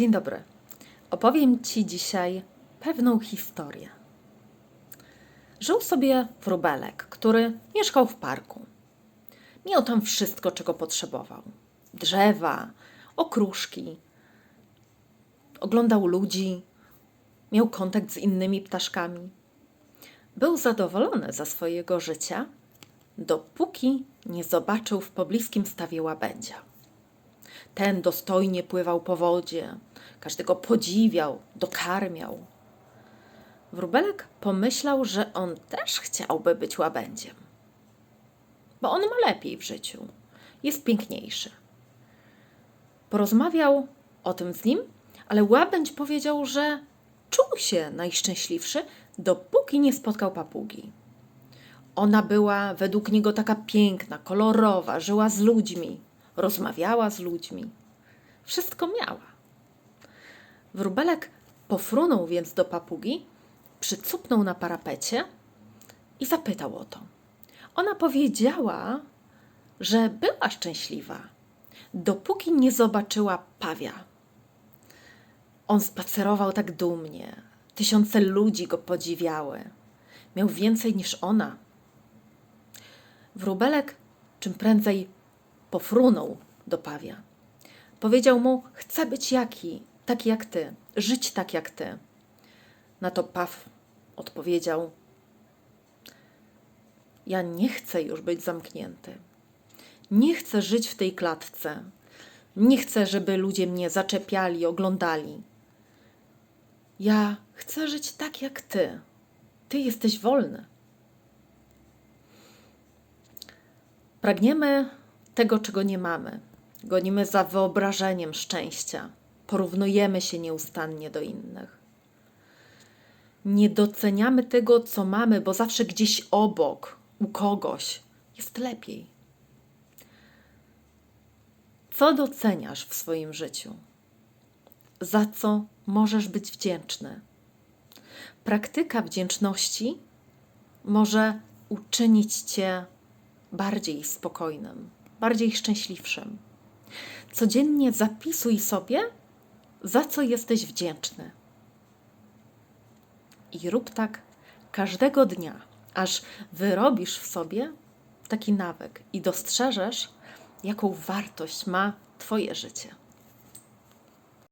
Dzień dobry. Opowiem Ci dzisiaj pewną historię. Żył sobie wróbelek, który mieszkał w parku. Miał tam wszystko, czego potrzebował: drzewa, okruszki. Oglądał ludzi, miał kontakt z innymi ptaszkami. Był zadowolony ze swojego życia, dopóki nie zobaczył w pobliskim stawie łabędzia. Ten dostojnie pływał po wodzie, każdego podziwiał, dokarmiał. Wróbelek pomyślał, że on też chciałby być łabędziem, bo on ma lepiej w życiu, jest piękniejszy. Porozmawiał o tym z nim, ale łabędź powiedział, że czuł się najszczęśliwszy, dopóki nie spotkał papugi. Ona była według niego taka piękna, kolorowa, żyła z ludźmi, rozmawiała z ludźmi. Wszystko miała. Wróbelek pofrunął więc do papugi, przycupnął na parapecie i zapytał o to. Ona powiedziała, że była szczęśliwa, dopóki nie zobaczyła pawia. On spacerował tak dumnie. Tysiące ludzi go podziwiały. Miał więcej niż ona. Wróbelek czym prędzej pofrunął do pawia. Powiedział mu: Chcę być jaki, taki jak ty, żyć tak jak ty. Na to paw odpowiedział: Ja nie chcę już być zamknięty. Nie chcę żyć w tej klatce. Nie chcę, żeby ludzie mnie zaczepiali, oglądali. Ja chcę żyć tak jak ty. Ty jesteś wolny. Pragniemy tego, czego nie mamy. Gonimy za wyobrażeniem szczęścia. Porównujemy się nieustannie do innych. Nie doceniamy tego, co mamy, bo zawsze gdzieś obok, u kogoś jest lepiej. Co doceniasz w swoim życiu? Za co możesz być wdzięczny? Praktyka wdzięczności może uczynić cię bardziej spokojnym, bardziej szczęśliwszym. Codziennie zapisuj sobie, za co jesteś wdzięczny. I rób tak każdego dnia, aż wyrobisz w sobie taki nawyk i dostrzeżesz, jaką wartość ma Twoje życie.